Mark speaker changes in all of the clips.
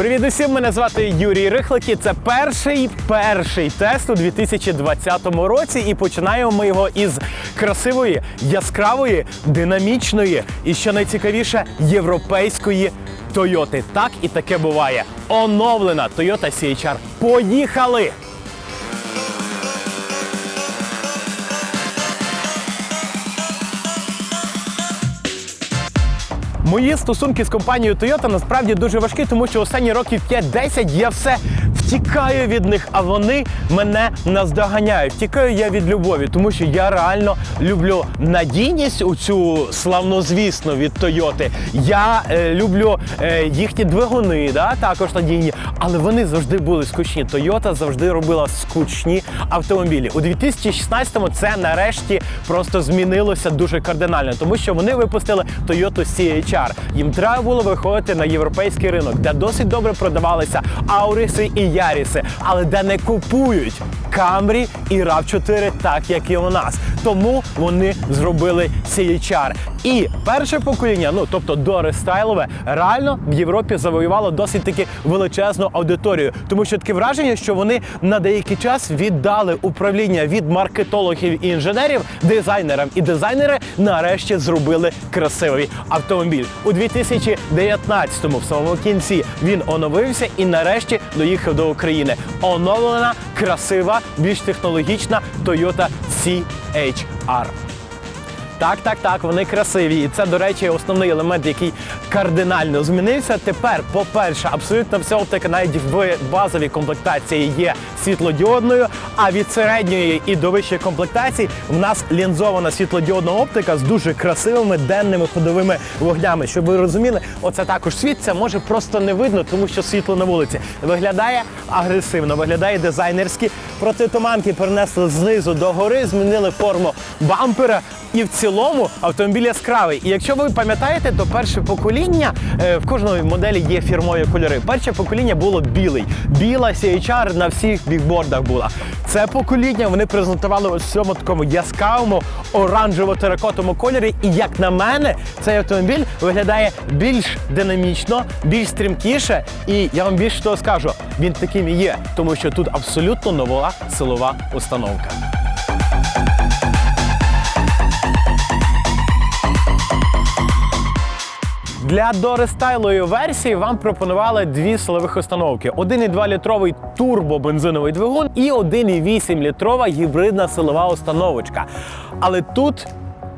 Speaker 1: Привіт усім! Мене звати Юрій Рихлик і Це перший перший тест у 2020 році. І починаємо ми його із красивої, яскравої, динамічної і що найцікавіше європейської Тойоти. Так і таке буває. Оновлена Toyota CHR. Поїхали! Мої стосунки з компанією Toyota насправді дуже важкі, тому що останні років 5-10 я все втікаю від них, а вони мене наздоганяють. Втікаю я від любові, тому що я реально люблю надійність у цю славнозвісну від Toyota. Я е, люблю е, їхні двигуни, да, також надійні, але вони завжди були скучні. Toyota завжди робила скучні автомобілі. У 2016-му це нарешті просто змінилося дуже кардинально, тому що вони випустили Toyota CHR. Їм треба було виходити на європейський ринок, де досить добре продавалися Ауріси і Яріси, але де не купують Camry і RAV4, так як і у нас. Тому вони зробили CHR. І перше покоління, ну тобто дорестайлове, реально в Європі завоювало досить таки величезну аудиторію, тому що таке враження, що вони на деякий час віддали управління від маркетологів і інженерів дизайнерам, і дизайнери нарешті зробили красивий автомобіль. У 2019-му, в самому кінці, він оновився і нарешті доїхав до України. Оновлена, красива, більш технологічна Toyota CHR. Так, так, так, вони красиві. І це, до речі, основний елемент, який кардинально змінився. Тепер, по-перше, абсолютно вся оптика навіть в базовій комплектації є світлодіодною, а від середньої і до вищої комплектації в нас лінзована світлодіодна оптика з дуже красивими денними ходовими вогнями. Щоб ви розуміли, оце також світ, це може просто не видно, тому що світло на вулиці виглядає агресивно, виглядає дизайнерськи. Протитуманки перенесли знизу до гори, змінили форму бампера. І в цілому автомобіль яскравий. І якщо ви пам'ятаєте, то перше покоління е, в кожної моделі є фірмові кольори. Перше покоління було білий. Біла CHR на всіх бікбордах була. Це покоління вони презентували в цьому такому яскравому оранжево-теракотому кольорі. І як на мене, цей автомобіль виглядає більш динамічно, більш стрімкіше. І я вам більше того скажу, він таким і є, тому що тут абсолютно нова силова установка. Для дорестайлої версії вам пропонували дві силових установки: 1,2 літровий турбобензиновий двигун і 1,8 літрова гібридна силова установочка. Але тут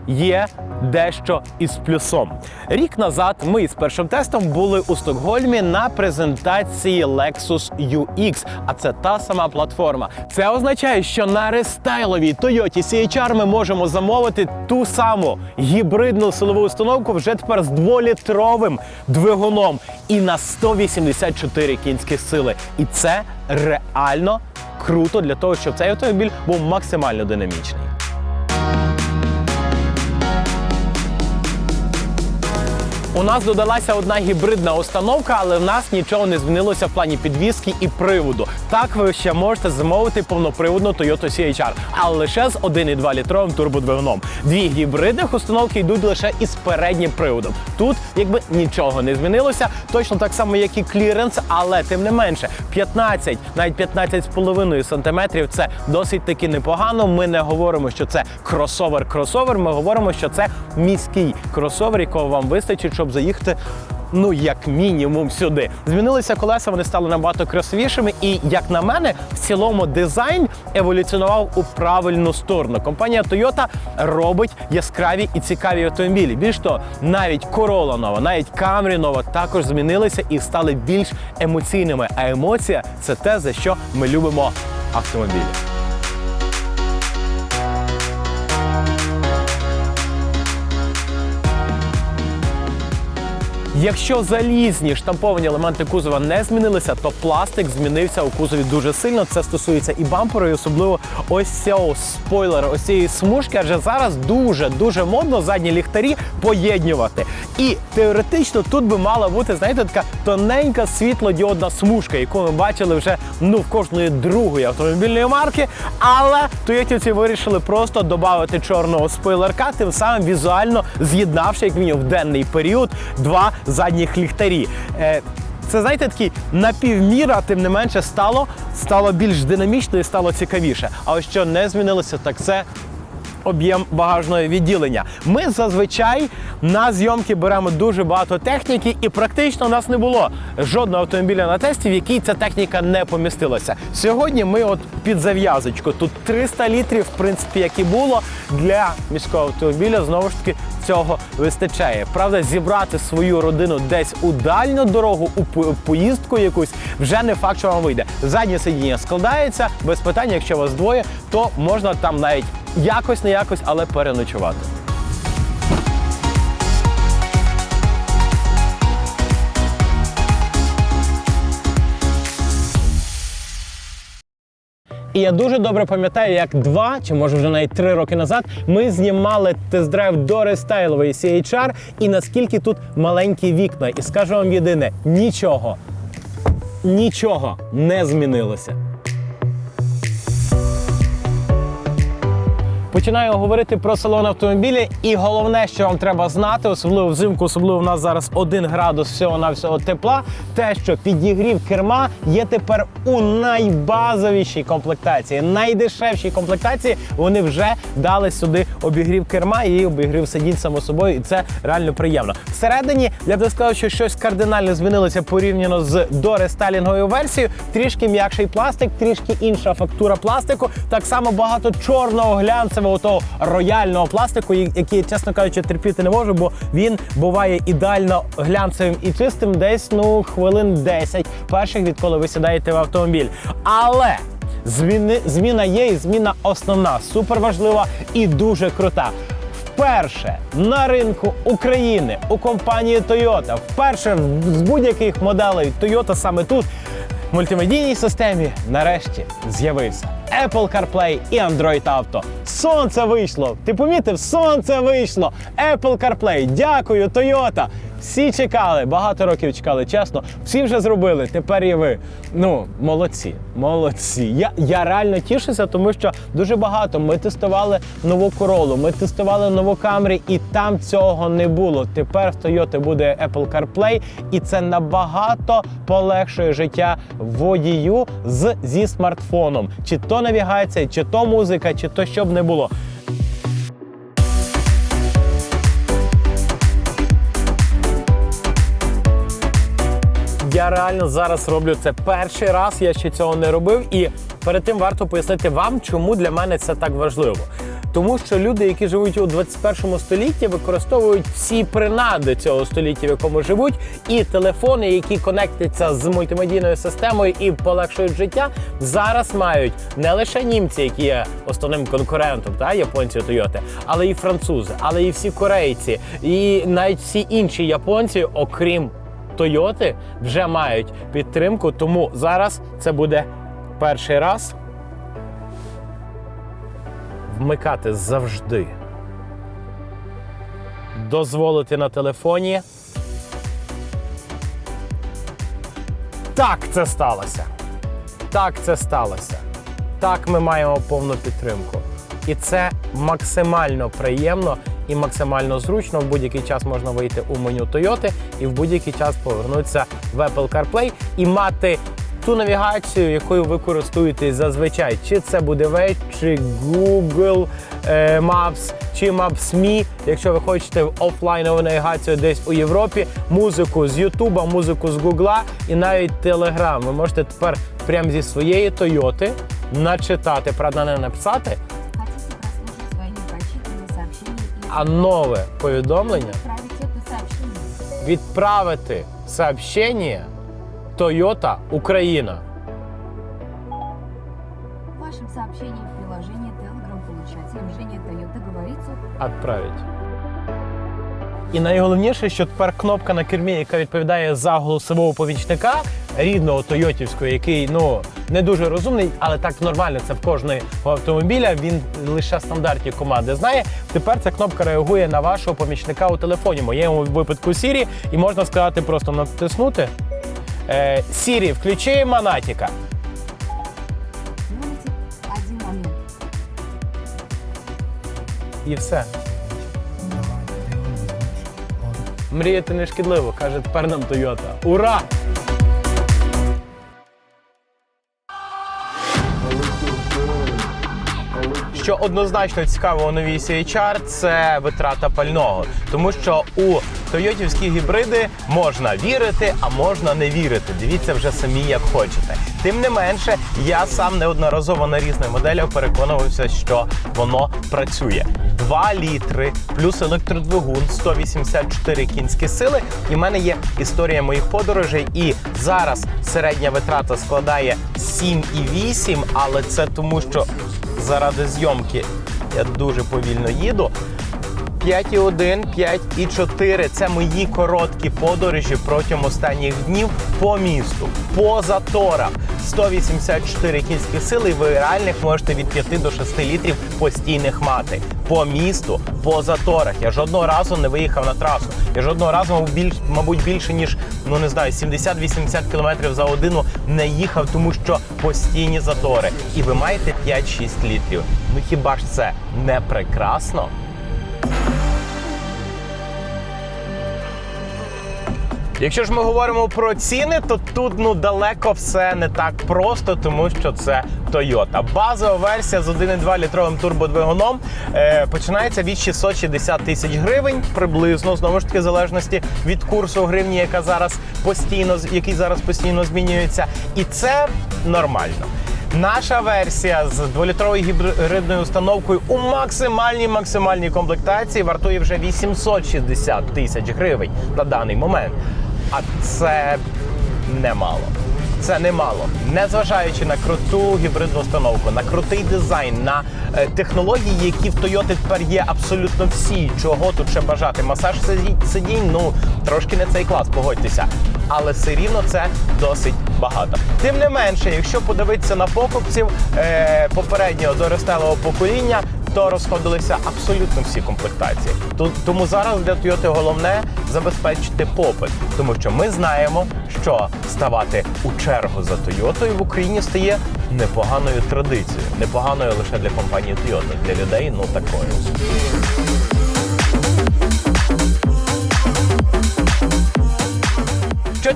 Speaker 1: є дещо із плюсом. Рік назад ми з першим тестом були у Стокгольмі на презентації Lexus UX, а це та сама платформа. Це означає, що на рестайловій Toyota CHR ми можемо замовити ту саму гібридну силову установку вже тепер з дволітровим двигуном і на 184 кінські сили. І це реально круто для того, щоб цей автомобіль був максимально динамічний. У нас додалася одна гібридна установка, але в нас нічого не змінилося в плані підвіски і приводу. Так ви ще можете замовити повноприводну Toyota CHR, але лише з 1,2 літровим турбодвигуном. Дві гібридних установки йдуть лише із переднім приводом. Тут якби нічого не змінилося, точно так само, як і кліренс, але тим не менше 15, навіть 15,5 сантиметрів це досить таки непогано. Ми не говоримо, що це кросовер-кросовер. Ми говоримо, що це міський кросовер, якого вам вистачить, щоб заїхати. Ну, як мінімум, сюди змінилися колеса, вони стали набагато красивішими. І як на мене, в цілому дизайн еволюціонував у правильну сторону. Компанія Toyota робить яскраві і цікаві автомобілі. Більш того, навіть Corolla нова, навіть Camry нова також змінилися і стали більш емоційними. А емоція це те, за що ми любимо автомобілі. Якщо залізні штамповані елементи кузова не змінилися, то пластик змінився у кузові дуже сильно. Це стосується і бамперу, і особливо ось цього спойлера, ось цієї смужки. Адже зараз дуже дуже модно задні ліхтарі поєднювати. І теоретично тут би мала бути, знаєте, така тоненька світлодіодна смужка, яку ми бачили вже ну в кожної другої автомобільної марки. Але тоєтівці вирішили просто додати чорного спойлерка, тим самим візуально з'єднавши як мінімум в денний період два задніх ліхтарі. Е, Це знаєте, такий напівміра, тим не менше стало, стало більш динамічно і стало цікавіше. А ось що не змінилося, так це об'єм багажного відділення. Ми зазвичай на зйомки беремо дуже багато техніки, і практично у нас не було жодного автомобіля на тесті, в який ця техніка не помістилася. Сьогодні ми от під зав'язочку. Тут 300 літрів, в принципі, як і було для міського автомобіля. Знову ж таки, цього вистачає. Правда, зібрати свою родину десь у дальню дорогу, у поїздку якусь вже не факт, що вам вийде. Заднє сидіння складається без питань. Якщо вас двоє, то можна там навіть якось не якось, але переночувати. І я дуже добре пам'ятаю, як два чи може вже навіть три роки назад ми знімали тест-драйв до рестайлової CHR і наскільки тут маленькі вікна. І скажу вам єдине: нічого, нічого не змінилося. Починаю говорити про салон автомобілі, і головне, що вам треба знати, особливо взимку, особливо в нас зараз 1 градус всього навсього тепла. Те, що підігрів керма є тепер у найбазовішій комплектації, найдешевшій комплектації. Вони вже дали сюди обігрів керма і обігрів сидінь само собою, і це реально приємно. Всередині я б сказав, що щось кардинально змінилося порівняно з дорестайлінговою версією. Трішки м'якший пластик, трішки інша фактура пластику. Так само багато чорного глянцевого того рояльного пластику, який, чесно кажучи, терпіти не можу, бо він буває ідеально глянцевим і чистим десь ну хвилин 10 перших, відколи ви сідаєте в автомобіль. Але зміни, зміна є, і зміна основна, супер важлива і дуже крута. Вперше на ринку України у компанії Toyota, вперше з будь-яких моделей Toyota саме тут в мультимедійній системі нарешті з'явився Apple CarPlay і Android Auto. Сонце вийшло! Ти помітив? Сонце вийшло! Apple CarPlay. Дякую, Toyota! Всі чекали, багато років чекали, чесно. Всі вже зробили. Тепер і ви. Ну, молодці, молодці. Я, я реально тішуся, тому що дуже багато. Ми тестували нову королу, ми тестували нову Camry, і там цього не було. Тепер в Toyota буде Apple CarPlay, і це набагато полегшує життя водію з зі смартфоном. Чи то навігація, чи то музика, чи то що б не було. Я реально зараз роблю це перший раз. Я ще цього не робив, і перед тим варто пояснити вам, чому для мене це так важливо. Тому що люди, які живуть у 21 столітті, використовують всі принади цього століття, в якому живуть, і телефони, які конектяться з мультимедійною системою і полегшують життя, зараз мають не лише німці, які є основним конкурентом та японці Toyota, але і французи, але і всі корейці, і навіть всі інші японці, окрім Тойоти вже мають підтримку, тому зараз це буде перший раз. Вмикати завжди. Дозволити на телефоні. Так це сталося. Так це сталося. Так ми маємо повну підтримку. І це максимально приємно і максимально зручно. В будь-який час можна вийти у меню Toyota і в будь-який час повернутися в Apple CarPlay і мати ту навігацію, якою ви користуєтесь зазвичай. Чи це буде Waze, чи Google е, Maps, чи Maps.me, якщо ви хочете офлайнову навігацію десь у Європі, музику з Ютуба, музику з Гугла і навіть Telegram. Ви можете тепер прямо зі своєї Тойоти начитати, правда, не написати, а нове повідомлення відправити сообщення Toyota Україна.
Speaker 2: В вашем сообщении в приложении Telegram получатель движения Toyota говорится
Speaker 1: Отправить. І найголовніше, що тепер кнопка на кермі, яка відповідає за голосового помічника рідного Тойотівського, який ну не дуже розумний, але так нормально. Це в кожного автомобіля. Він лише стандартні команди знає. Тепер ця кнопка реагує на вашого помічника у телефоні. В моєму випадку Siri, і можна сказати, просто натиснути. Е, э,
Speaker 2: Сири, включи Монатика.
Speaker 1: І все. Мріяти не шкідливо, каже тепер нам Тойота. Ура! Що однозначно цікаво у новій CHR – це витрата пального, тому що у тойотівські гібриди можна вірити, а можна не вірити. Дивіться вже самі, як хочете. Тим не менше, я сам неодноразово на різних моделях переконувався, що воно працює. 2 літри плюс електродвигун, 184 кінські сили. І в мене є історія моїх подорожей. І зараз середня витрата складає 7,8, але це тому, що заради зйомки я дуже повільно їду. 5,1, 5,4 – це мої короткі подорожі протягом останніх днів по місту, по заторах. 184 кінські сили, ви реальних можете від 5 до 6 літрів постійних мати. По місту, по заторах. Я жодного разу не виїхав на трасу. Я жодного разу, більш, мабуть, більше ніж ну не знаю, 70-80 км за годину не їхав, тому що постійні затори. І ви маєте 5-6 літрів. Ну хіба ж це не прекрасно? Якщо ж ми говоримо про ціни, то тут ну далеко все не так просто, тому що це Toyota. Базова версія з 1,2 літровим турбодвигуном е, починається від 660 тисяч гривень, приблизно знову ж таки в залежності від курсу гривні, яка зараз постійно який зараз постійно змінюється, і це нормально. Наша версія з дволітровою гібридною установкою у максимальній максимальній комплектації вартує вже 860 тисяч гривень на даний момент. А це немало. Це немало. Незважаючи на круту гібридну установку, на крутий дизайн, на е, технології, які в Toyota тепер є абсолютно всі. Чого тут ще бажати? Масаж сидінь, ну трошки не цей клас, погодьтеся. Але все рівно це досить багато. Тим не менше, якщо подивитися на покупців е, попереднього доростелого покоління, то розходилися абсолютно всі комплектації. Тому зараз для Toyota головне забезпечити попит, тому що ми знаємо, що ставати у чергу за Toyota в Україні стає непоганою традицією, непоганою лише для компанії Toyota, для людей ну такою.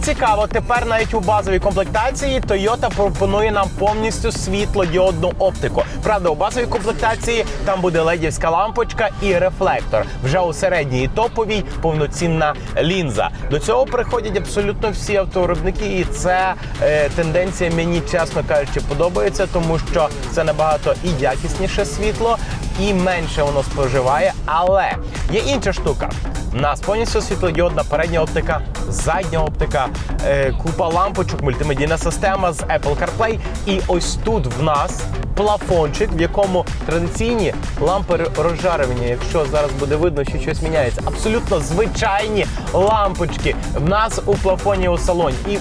Speaker 1: Цікаво, тепер навіть у базовій комплектації Toyota пропонує нам повністю світлодіодну оптику. Правда, у базовій комплектації там буде ледівська лампочка і рефлектор. Вже у середній топовій повноцінна лінза. До цього приходять абсолютно всі автовиробники, і це е, тенденція мені, чесно кажучи, подобається, тому що це набагато і якісніше світло, і менше воно споживає. Але є інша штука. У нас повністю світлодіодна передня оптика, задня оптика, е, купа лампочок, мультимедійна система з Apple CarPlay. І ось тут в нас плафончик, в якому традиційні лампи розжарювання. Якщо зараз буде видно, що щось міняється, абсолютно звичайні лампочки в нас у плафоні у салоні. І,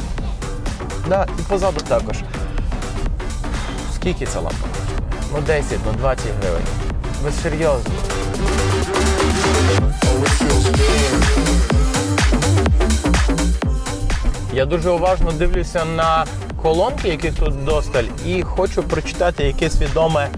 Speaker 1: да, і позаду також. Скільки ця лампа? Ну 10, ну 20 гривень. Ви серйозно? Я дуже уважно дивлюся на колонки, які тут досталь, і хочу прочитати якесь відоме,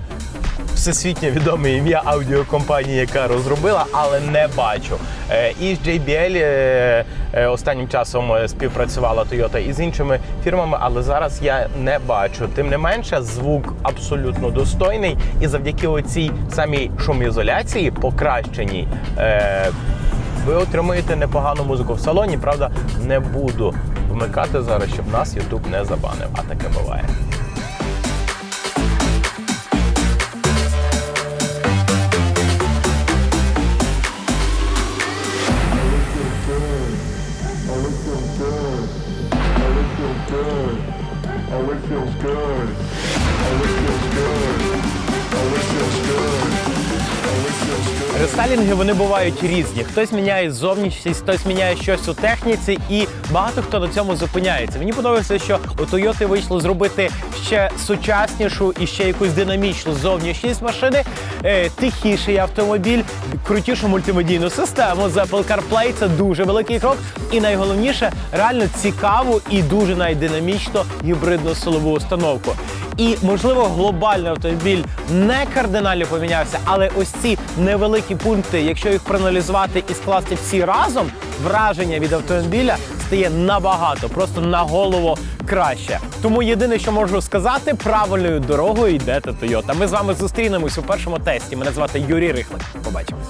Speaker 1: всесвітньо відоме ім'я аудіокомпанії, яка розробила, але не бачу. Е, І з JBL е, е, останнім часом співпрацювала Toyota і з іншими фірмами, але зараз я не бачу. Тим не менше, звук абсолютно достойний, і завдяки оцій самій шумоізоляції, покращеній. ви отримуєте непогану музику в салоні. Правда, не буду вмикати зараз, щоб нас YouTube не забанив. А таке буває. Рестайлінги вони бувають різні. Хтось міняє зовнішність, хтось міняє щось у техніці, і багато хто на цьому зупиняється. Мені подобається, що у Toyota вийшло зробити ще сучаснішу і ще якусь динамічну зовнішність машини, е, тихіший автомобіль, крутішу мультимедійну систему з Apple CarPlay. Це дуже великий крок. І найголовніше, реально цікаву і дуже найдинамічно гібридну силову установку. І можливо глобальний автомобіль не кардинально помінявся, але ось ці невеликі пункти, якщо їх проаналізувати і скласти всі разом, враження від автомобіля стає набагато, просто на голову краще. Тому єдине, що можу сказати, правильною дорогою йдете Toyota. Ми з вами зустрінемось у першому тесті. Мене звати Юрій Рихлик. Побачимось.